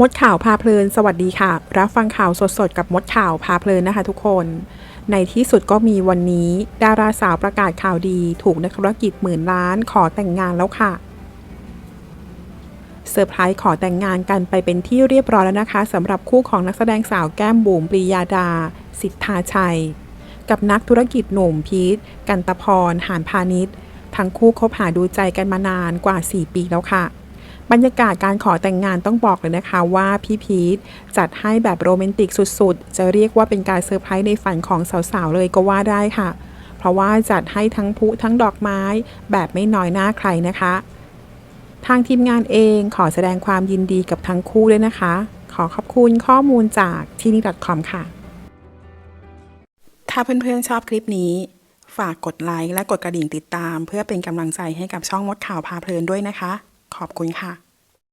มดข่าวพาเพลิน สวัสดีค่ะ รับฟังข่าวสดๆ กับมดข่าวพาเพลินนะคะทุกคน ในที่สุดก็มีวันนี้ ดาราสาวประกาศข่าวดี ถูกนักธุรกิจหมื่นล้านขอแต่งงานแล้วค่ะเซอร์ไพรส์ขอแต่งงานกันไปเป็นที่เรียบร้อยแล้วนะคะสำหรับคู่ของนักแสดงสาวแก้มบุ๋มปรียาดา สิทธาชัย กับนักธุรกิจหนุ่มพีทกันตะพรหานพาณิชย์ทั้งคู่คบหาดูใจกันมานานกว่า 4 ปีแล้วค่ะ บรรยากาศการขอแต่งงานต้องบอกเลยนะคะว่าพี่พีทจัดให้แบบโรแมนติกสุดๆ จะเรียกว่าเป็นการเซอร์ไพรส์ในฝันของสาวๆเลยก็ว่าได้ค่ะ เพราะว่าจัดให้ทั้งพลุทั้งดอกไม้ แบบไม่น้อยหน้าใครนะคะ ทางทีมงานเองขอแสดงความยินดีกับทั้งคู่ด้วยนะคะ ขอขอบคุณข้อมูลจากที่นี่ .com ค่ะ ถ้าเพื่อนๆชอบคลิปนี้ ฝากกดไลค์และกดกระดิ่งติดตาม เพื่อเป็นกำลังใจให้กับช่องมดข่าวพาเพลินด้วยนะคะ ขอบคุณค่ะ